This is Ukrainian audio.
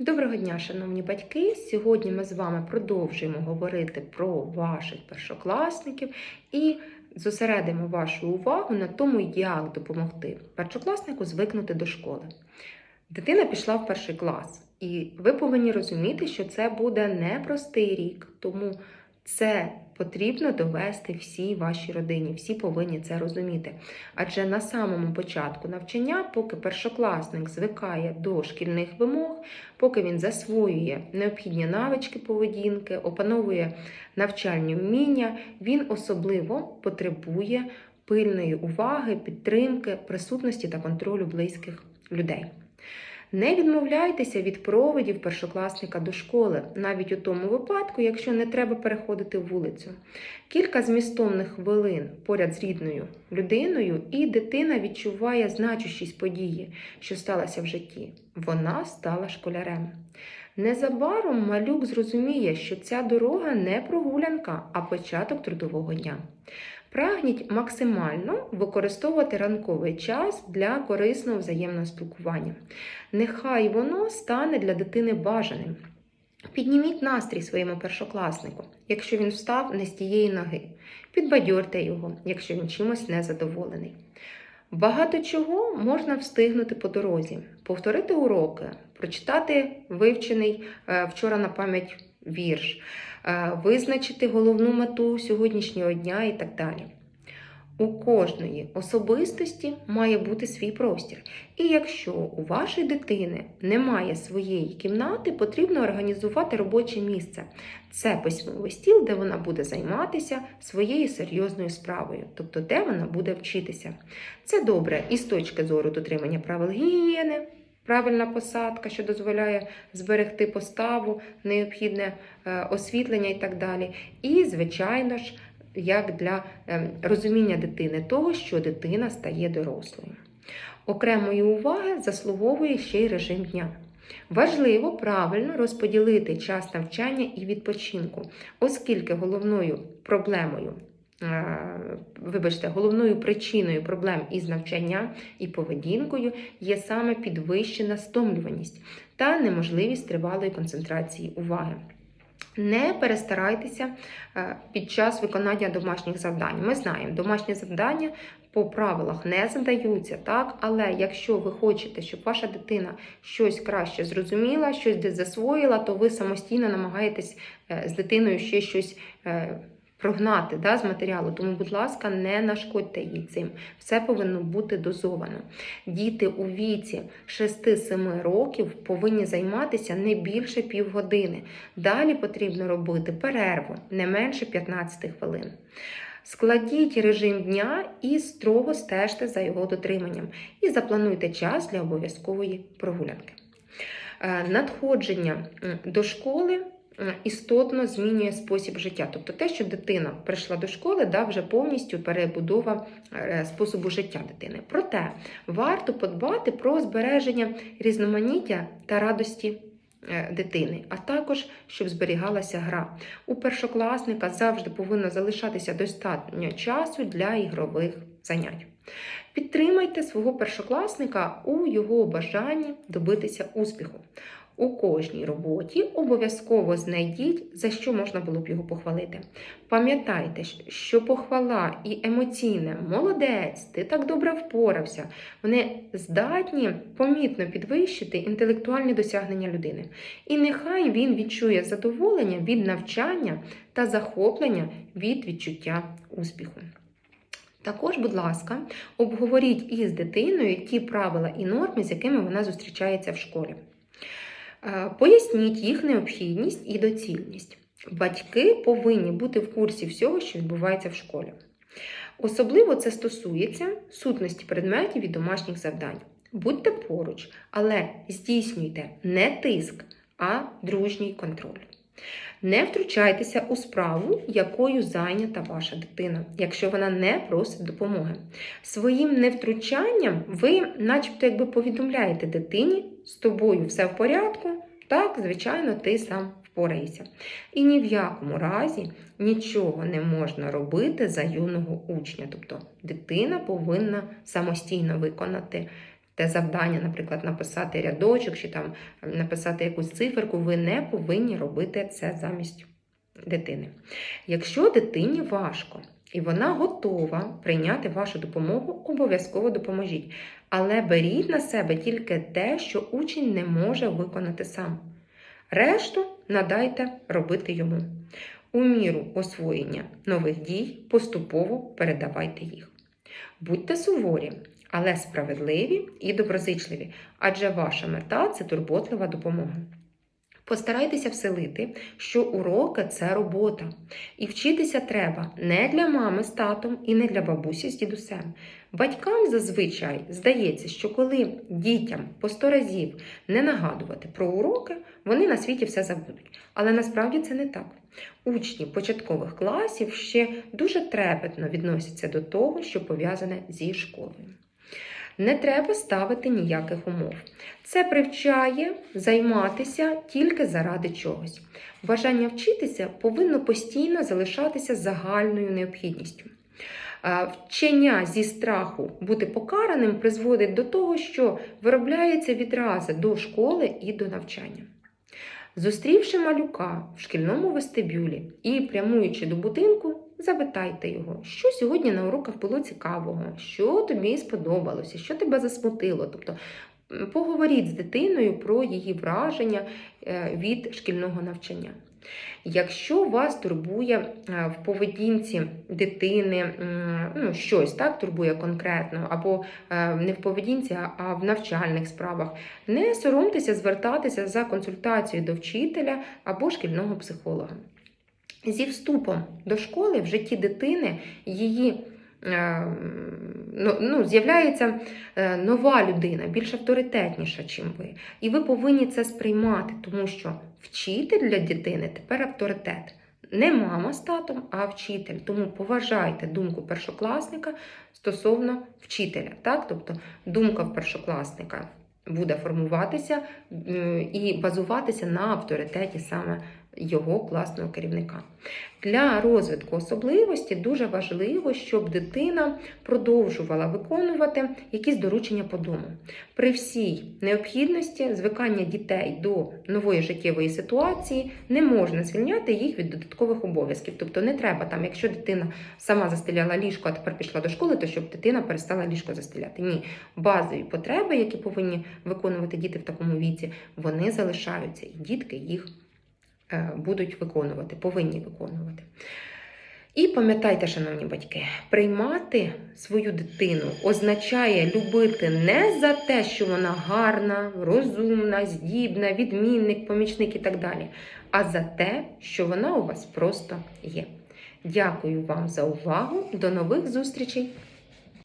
Доброго дня, шановні батьки! Сьогодні ми з вами продовжуємо говорити про ваших першокласників і зосередимо вашу увагу на тому, як допомогти першокласнику звикнути до школи. Дитина пішла в перший клас, і ви повинні розуміти, що це буде непростий рік, тому це потрібно довести всій вашій родині. Всі повинні це розуміти. Адже на самому початку навчання, поки першокласник звикає до шкільних вимог, поки він засвоює необхідні навички поведінки, опановує навчальні вміння, він особливо потребує пильної уваги, підтримки, присутності та контролю близьких людей. Не відмовляйтеся від проводів першокласника до школи, навіть у тому випадку, якщо не треба переходити вулицю. Кілька змістовних хвилин поряд з рідною людиною, і дитина відчуває значущість події, що сталося в житті. Вона стала школярем. Незабаром малюк зрозуміє, що ця дорога не прогулянка, а початок трудового дня. Прагніть максимально використовувати ранковий час для корисного взаємного спілкування. Нехай воно стане для дитини бажаним. Підніміть настрій своєму першокласнику, якщо він встав не з тієї ноги. Підбадьорте його, якщо він чимось незадоволений. Багато чого можна встигнути по дорозі, повторити уроки, прочитати вивчений е, вчора на пам'ять вірш, е, визначити головну мету сьогоднішнього дня і так далі. У кожної особистості має бути свій простір. І якщо у вашої дитини немає своєї кімнати, потрібно організувати робоче місце. Це письмовий стіл, де вона буде займатися своєю серйозною справою, тобто де вона буде вчитися. Це добре і з точки зору дотримання правил гігієни, правильна посадка, що дозволяє зберегти поставу, необхідне е, освітлення і так далі. І, звичайно ж, як для ем, розуміння дитини того, що дитина стає дорослою. Окремої уваги заслуговує ще й режим дня. Важливо правильно розподілити час навчання і відпочинку, оскільки головною проблемою, е, вибачте, головною причиною проблем із навчанням і поведінкою є саме підвищена стомлюваність та неможливість тривалої концентрації уваги. Не перестарайтеся е, під час виконання домашніх завдань. Ми знаємо, домашні завдання по правилах не задаються, так? Але якщо ви хочете, щоб ваша дитина щось краще зрозуміла, щось десь засвоїла, то ви самостійно намагаєтесь е, з дитиною ще щось. Прогнати да, з матеріалу, тому, будь ласка, не нашкодьте їй цим. Все повинно бути дозовано. Діти у віці 6-7 років повинні займатися не більше півгодини. Далі потрібно робити перерву не менше 15 хвилин. Складіть режим дня і строго стежте за його дотриманням. І заплануйте час для обов'язкової прогулянки. Е, Надходження до школи істотно змінює спосіб життя. Тобто те, що дитина прийшла до школи, да, вже повністю перебудова е, способу життя дитини. Проте варто подбати про збереження різноманіття та радості е, дитини, а також щоб зберігалася гра. У першокласника завжди повинно залишатися достатньо часу для ігрових занять. Підтримайте свого першокласника у його бажанні добитися успіху. У кожній роботі обов'язково знайдіть, за що можна було б його похвалити. Пам'ятайте, що похвала і емоційне молодець, ти так добре впорався, вони здатні помітно підвищити інтелектуальні досягнення людини. І нехай він відчує задоволення від навчання та захоплення від відчуття успіху. Також, будь ласка, обговоріть із дитиною ті правила і норми, з якими вона зустрічається в школі. Е, Поясніть їх необхідність і доцільність. Батьки повинні бути в курсі всього, що відбувається в школі. Особливо це стосується сутності предметів і домашніх завдань. Будьте поруч, але здійснюйте не тиск, а дружній контроль. Не втручайтеся у справу, якою зайнята ваша дитина, якщо вона не просить допомоги. Своїм невтручанням ви, начебто, якби повідомляєте дитині, з тобою все в порядку, так, звичайно, ти сам впораєшся. І ні в якому разі нічого не можна робити за юного учня. Тобто дитина повинна самостійно виконати те завдання, наприклад, написати рядочок чи там написати якусь циферку, ви не повинні робити це замість дитини. Якщо дитині важко і вона готова прийняти вашу допомогу, обов'язково допоможіть. Але беріть на себе тільки те, що учень не може виконати сам. Решту надайте робити йому. У міру освоєння нових дій поступово передавайте їх. Будьте суворі, але справедливі і доброзичливі, адже ваша мета це турботлива допомога. Постарайтеся вселити, що уроки це робота. І вчитися треба не для мами з татом і не для бабусі з дідусем. Батькам зазвичай здається, що коли дітям по сто разів не нагадувати про уроки, вони на світі все забудуть. Але насправді це не так. Учні початкових класів ще дуже трепетно відносяться до того, що пов'язане зі школою. Не треба ставити ніяких умов. Це привчає займатися тільки заради чогось. Бажання вчитися повинно постійно залишатися загальною необхідністю. Е, Вчення зі страху бути покараним призводить до того, що виробляється відрази до школи і до навчання. Зустрівши малюка в шкільному вестибюлі і прямуючи до будинку, запитайте його, що сьогодні на уроках було цікавого, що тобі сподобалося, що тебе засмутило. Тобто поговоріть з дитиною про її враження е, від шкільного навчання. Якщо вас турбує е, в поведінці дитини ну, щось так турбує конкретно, або е, не в поведінці, а- а в навчальних справах, не соромтеся звертатися за консультацією до вчителя або шкільного психолога. Зі вступом до школи в житті дитини її е, ну, ну, з'являється е, нова людина, більш авторитетніша, чим ви. І ви повинні це сприймати, тому що вчитель для дитини тепер авторитет. Не мама з татом, а вчитель. Тому поважайте думку першокласника стосовно вчителя. Так? Тобто думка першокласника буде формуватися і базуватися на авторитеті саме його класного керівника. Для розвитку особливості дуже важливо, щоб дитина продовжувала виконувати якісь доручення по дому. При всій необхідності звикання дітей до нової життєвої ситуації не можна звільняти їх від додаткових обов'язків. Тобто не треба там, якщо дитина сама застеляла ліжко, а тепер пішла до школи, то щоб дитина перестала ліжко застеляти. Ні, базові потреби, які повинні виконувати діти в такому віці, вони залишаються, і дітки їх будуть виконувати, повинні виконувати. І пам'ятайте, шановні батьки, приймати свою дитину означає любити не за те, що вона гарна, розумна, здібна, відмінник, помічник і так далі, а за те, що вона у вас просто є. Дякую вам за увагу. До нових зустрічей!